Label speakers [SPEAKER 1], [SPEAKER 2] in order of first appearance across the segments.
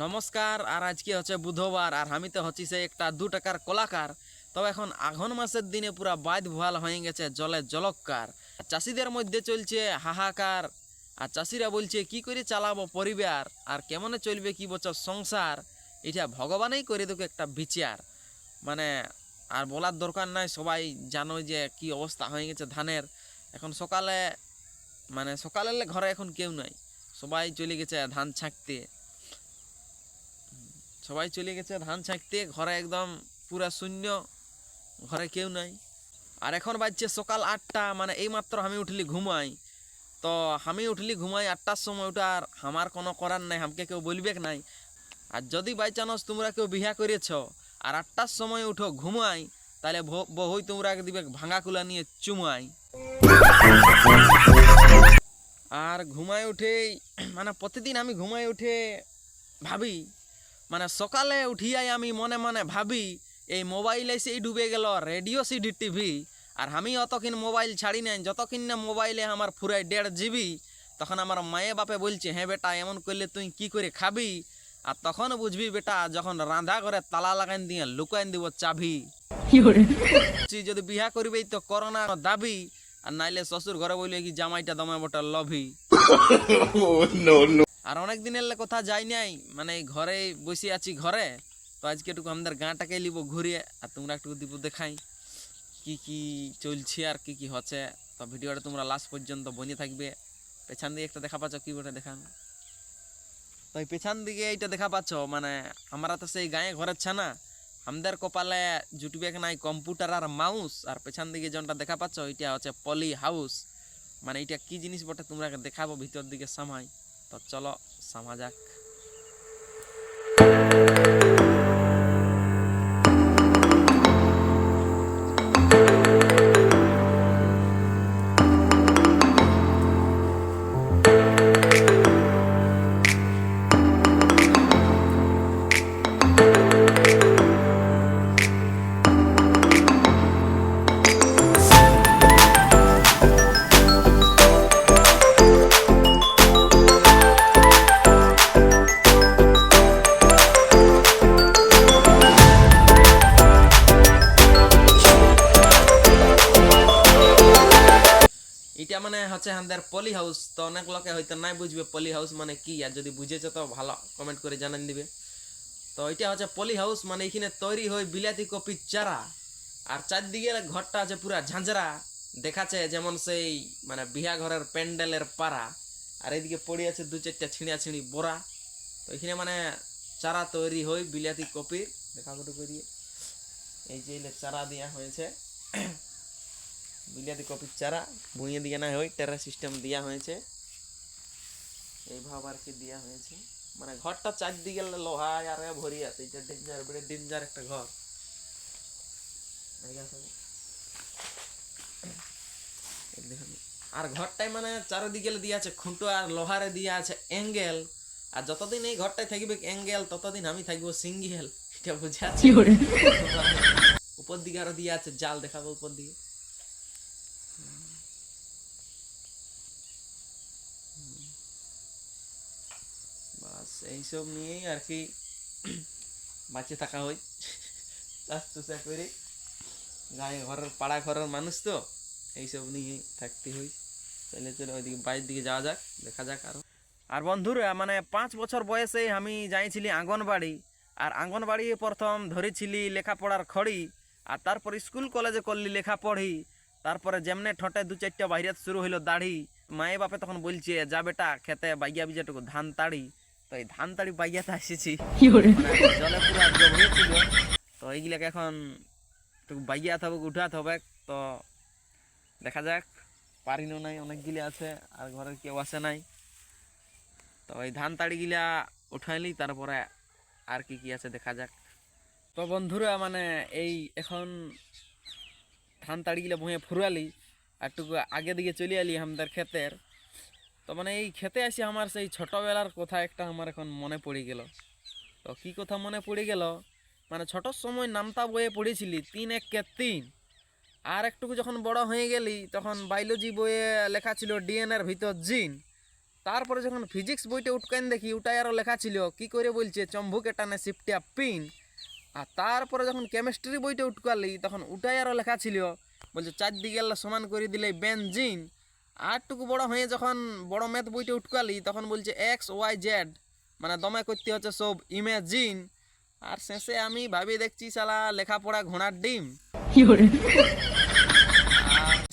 [SPEAKER 1] নমস্কার, আর আজকে হচ্ছে বুধবার, আর আমি তো হচ্ছি সে একটা দু টাকার কলাকার। তবে এখন আঘন মাসের দিনে পুরা বাদ ভুয়াল হয়ে গেছে, জলে জলকার চাষিদের মধ্যে চলছে হাহাকার, আর চাষিরা বলছে, কি করে চালাবো পরিবার? আর কেমনে চলবে কি বছর সংসার? এটা ভগবানই করে দেবে একটা বিচার। মানে আর বলার দরকার নাই, সবাই জানো যে কি অবস্থা হয়ে গেছে ধানের। এখন সকালে মানে সকালে ঘরে এখন কেউ নাই। সবাই চলে গেছে ধান ছাঁকতে সবাই চলে গেছে, ধান ছাঁকতে, ঘরে একদম পুরা শূন্য, ঘরে কেউ নাই। আর এখন বাজছে সকাল আটটা মানে এই মাত্র আমি উঠলি ঘুমাই। তো আমি উঠলি ঘুমাই আটটার সময় ওটা আর আমার কোনো করার নাই, আমাকে কেউ বলবে নাই। আর যদি বাই চান্স তোমরা কেউ বিহা করেছ আর আটটার সময় উঠো ঘুমাই, তাহলে বহুই তোমরা দিবে ভাঙা কুলা নিয়ে চুমাই। আর ঘুমায় উঠেই মানে প্রতিদিন আমি ঘুমায় উঠে ভাবি মানে সকালে উঠিয়াই আমি মনে মনে ভাবি এই মোবাইলে সেই ডুবে গেল রেডিও সিডি টিভি। আর আমি অতক্ষণ মোবাইল ছাড়ি নাই যতক্ষণ না মোবাইলে আমার ফুরাই দেড় জিবি তখন আমার মায়ে বাপে বলছে হ্যাঁ বেটা এমন করলে তুই কি করে খাবি? আর তখন বুঝবি বেটা যখন রাঁধা ঘরে তালা লাগাইন দিয়ে লুকাইন দিব চাবি। তুই যদি বিহা করবি তো করোনা দাবি আর নাইলে শ্বশুর ঘরে বলবে কি জামাইটা দমে বটা লভি আর অনেক দিনের কথা যাই নাই মানে ঘরে বসে আছি ঘরে, তো আজকে একটু আমাদের গাঁটাকে নিব ঘুরিয়ে, আর তোমরা একটু দিব দেখাই, কি কি চলছে আর কি কি হচ্ছে, তো ভিডিওটা তোমরা লাস্ট পর্যন্ত বনে থাকবে। পেছন দিকে একটা দেখা পাচ্ছ, কি বটে দেখান? তো এই পেছন দিকে এইটা দেখা পাচ্ছ মানে আমরা তো সেই গায়ে ঘরের ছানা, আমাদের কপালে জুটবে নাই, কম্পিউটার আর মাউস আর পেছন দিকে যেটা দেখা পাচ্ছ এটা হচ্ছে পলি হাউস মানে এটা কি জিনিস বটে তোমরা দেখাবো ভিতর দিকে সামাই তো চলো সামা যাক। হচ্ছে আমাদের পলি হাউস তো অনেক লোকে হয়তো নাই বুঝবে পলি হাউস মানে কি, আর যদি বুঝেছ তো ভালো কমেন্ট করে জানান দিবে। তো এটা হচ্ছে পলি হাউস মানে এখানে তৈরি হয় বিলাতি কপি চারা, আর চারদিকে ঘরটা আছে পুরা ঝাঁঝরা, দেখাচ্ছে যেমন সেই মানে বিহা ঘরের প্যান্ডেলের পাড়া, আর এদিকে পড়ে আছে দু চারটা ছিঁড়া ছিঁড়ি বোরা তো এখানে মানে চারা তৈরি হয় বিলাতি কপির দেখা কত করিয়ে। এই যে চারা দেওয়া হয়েছে। বিলাতি কপির চারা বুঁয়ে দিয়ে না হয় টেরা সিস্টেম দেওয়া হয়েছে। এইভাবে আর কি দেওয়া হয়েছে। মানে ঘরটা চারদিকে লোহা আর ভরি আছে এটা ডেঞ্জার বেড়ে ডেঞ্জার একটা ঘর। আর ঘরটাই মানে চারিদিকে দিয়ে আছে খুঁটো আর লোহারে দিয়ে আছে অ্যাঙ্গেল আর যতদিন এই ঘরটায় থাকবে অ্যাঙ্গেল ততদিন আমি থাকব সিঙ্গেল এটা বুঝে আছে উপর দিকে আরও দিয়ে আছে জাল দেখাবো উপর দিকে বাস এইসব নিয়েই আর কি বাঁচে থাকা হয়। চাষ চুষা করে গায়ে ঘরের, পাড়া ঘরের মানুষ তো এইসব নিয়েই থাকতে হয়। চলে চলে ওইদিকে বাইরের দিকে যাওয়া যাক, দেখা যাক আরও। আর বন্ধুরা মানে পাঁচ বছর বয়সে আমি যাইছিলি আঙ্গনবাড়ি, আর আঙ্গনবাড়ি প্রথম ধরেছিলি লেখাপড়ার খড়ি, আর তারপর স্কুল কলেজে করলি লেখা পড়ি তারপরে যেমনে ঠোঁটে দু চারটা বাইরে শুরু হইল দাড়ি, মায়ে বাপে তখন বলছে, যা বেটা, খেতে বাইয়া বিজাটুকু ধান তাড়ি। তো এই ধান তাড়ি বাইয়াতে আসেছি। মানে জলে পুরো জমিয়ে ছিল। তো এইগুলাকে এখন একটু বাইয়াতে হবে উঠাতে হবে। তো দেখা যাক পারিনও নাই অনেকগুলি আছে আর ঘরের কেউ আসে নাই। তো এই ধান তাড়িগুলা উঠাইলি তারপরে আর কি কি আছে দেখা যাক। তো বন্ধুরা মানে এই এখন ধান তাড়িগুলা ভুঁয়ে ফুরালি আর একটু আগে দিকে চলে আলি আমাদের ক্ষেতের। তো মানে এই খেতে আসি আমার, সেই ছোটবেলার কথা একটা আমার এখন মনে পড়ে গেল। তো কি কথা মনে পড়ে গেল? মানে ছোটোর সময় নামতা বইয়ে পড়েছিলি, তিন এক কে তিন। আর একটুকু যখন বড় হয়ে গেলি, তখন বায়োলজি বইয়ে লেখা ছিল ডিএনএর ভিতর জিন তারপরে যখন ফিজিক্স বইটা উটকান দেখি ওটাই আরও লেখা ছিল, কি করে বলছে? চম্বুকে টানে সিফটিয়া পিন আর তারপরে যখন কেমিস্ট্রি বইটা উটকালি তখন ওটাই আরও লেখা ছিল, বলছে চারদিকে সমান করে দিলে বেনজিন আরটুকু বড় হয়ে যখন বড় ম্যাথ বইটা উটকালি তখন বলছে এক্স ওয়াই জেড মানে দমে করতে হচ্ছে সব ইমেজিন আর শেষে আমি ভাবি দেখছি সালা লেখাপড়া ঘোড়ার ডিম।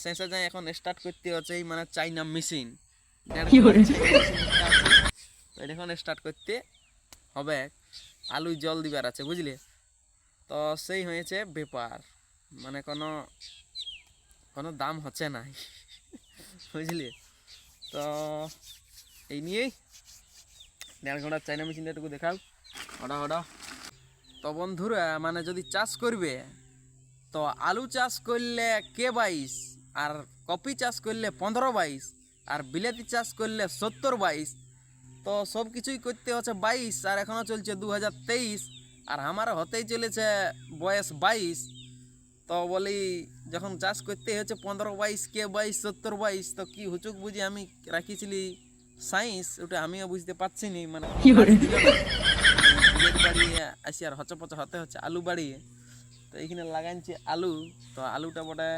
[SPEAKER 1] শেষে যাই এখন স্টার্ট করতে হচ্ছে এই মানে চাইনা মেশিন এখন স্টার্ট করতে হবে। আলু জল দিবার আছে বুঝলে? তো সেই হয়েছে ব্যাপার। মানে কোনো কোনো দাম হচ্ছে না বুঝলি? তো এই নিয়েই দেড় ঘণ্টার চাইনা মেশিনটা একটু দেখাও। ওটা ওটা তো বন্ধুরা মানে যদি চাষ করবে, তো আলু চাষ করলে কে বাইশ? আর কপি চাষ করলে পনেরো বাইশ? আর বিলাতি চাষ করলে সত্তর বাইশ? তো সব কিছুই করতে হচ্ছে বাইশ, আর এখনও চলছে দু হাজার তেইশ, আর আমার হতেই চলেছে বয়স বাইশ। তো বলি যখন চাষ করতে হচ্ছে পনেরো বাইশ কে বাইশ সত্তর বাইশ তো কি হুচুক বুঝি আমি রাখিছিলি সায়েন্স ওটা আমিও বুঝতে পারছি নি মানে বাড়িয়ে আসি আর হচপচ হতে হচ্ছে আলু বাড়িয়ে তো এইখানে লাগাইছি আলু তো আলুটা বটে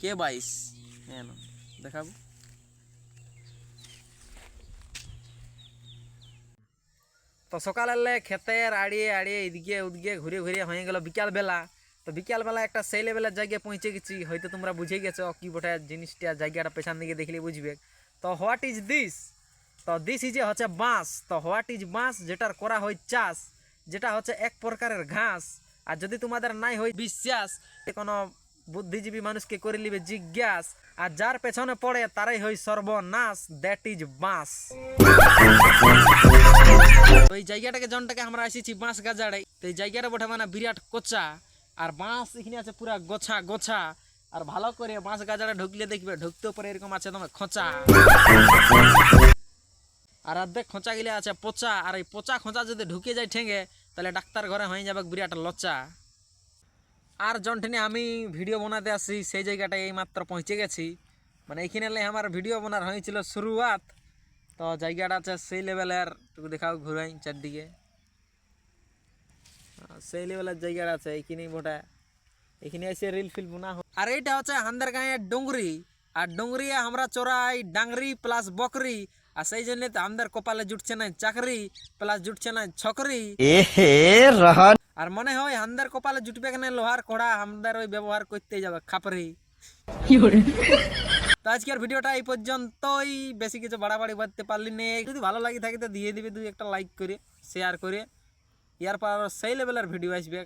[SPEAKER 1] কে বাইশ? হ্যাঁ দেখাবো। তো সকালে ক্ষেতের আড়িয়ে আড়িয়ে এদিকে ওদিকে ঘুরে ঘুরে হয়ে গেল বিকালবেলা। তো বিকালবেলা একটা সেই লেভেলের জায়গায় পৌঁছে গেছি। হয়তো তোমরা বুঝে গেছো কি বটে জিনিসটা, জায়গাটা পেছন দিকে দেখলে বুঝবে। তো হোয়াট ইজ দিস? তো দিস ইজ হচ্ছে বাঁশ। তো হোয়াট ইজ বাঁশ? যেটার করা হয় চাষ। যেটা হচ্ছে এক প্রকারের ঘাস। আর যদি তোমাদের নাই হয় বিশ্বাস কোনো বুদ্ধিজীবী মানুষকে করে নিবে জিজ্ঞাস। আর যার পেছনে পড়ে তারাই হয় সর্বনাশ দ্যাট ইজ বাঁশ। এই জায়গাটাকে, জনটাকে আমরা আসিছি বাঁশ গাজাড়াই তো এই জায়গাটা বটে মানে বিরাট কোচা। আর বাঁশ এখানে আছে পুরা গোছা গোছা। আর ভালো করে বাঁশ গাজাড়ে ঢুকলে দেখবে, ঢুকতেও পরে এরকম আছে তোমার খোঁচা। আর অর্ধেক খোঁচা গিলে আছে পচা। আর এই পচা খোঁচা যদি ঢুকে যায় ঠেঙ্গে, তাহলে ডাক্তার ঘরে হয়ে যাবে বিরাট লচা আর জনঠেনে আমি ভিডিও বানাতে আসি সেই জায়গাটায় এই মাত্র পৌঁছে গেছি। মানে এইখানে আমার ভিডিও বানার হয়েছিল শুরুয়াত। তো জায়গাটা আছে সেই লেভেলের, একটু দেখাও ঘুরাই চারদিকে। সেই লেভেলের জায়গাটা আছে এইখানেই মোটা এখানে এসে রিল ফিল বোনা আর এইটা হচ্ছে হান্দার গাঁয়ের ডুংরি। আর ডুংরি আমরা চোরাই ডাংরি প্লাস বকরি। আর সেই জন্য তো আমাদের কপালে জুটছে না চাকরি প্লাস জুটছে না ছকরি। আর মনে হয় হান্দার কপালে জুটবে কেন লোহার কড়া আমাদের ওই ব্যবহার করতে যাবে খাপরি। তো আজকের ভিডিওটা এই পর্যন্তই। বেশি কিছু বাড়াবাড়ি করতে পারলি নে। যদি ভালো লাগে থাকে তো দিয়ে দিবে দুই একটা লাইক করে শেয়ার করে। ইয়ার পর সেই লেভেলের ভিডিও আসবে।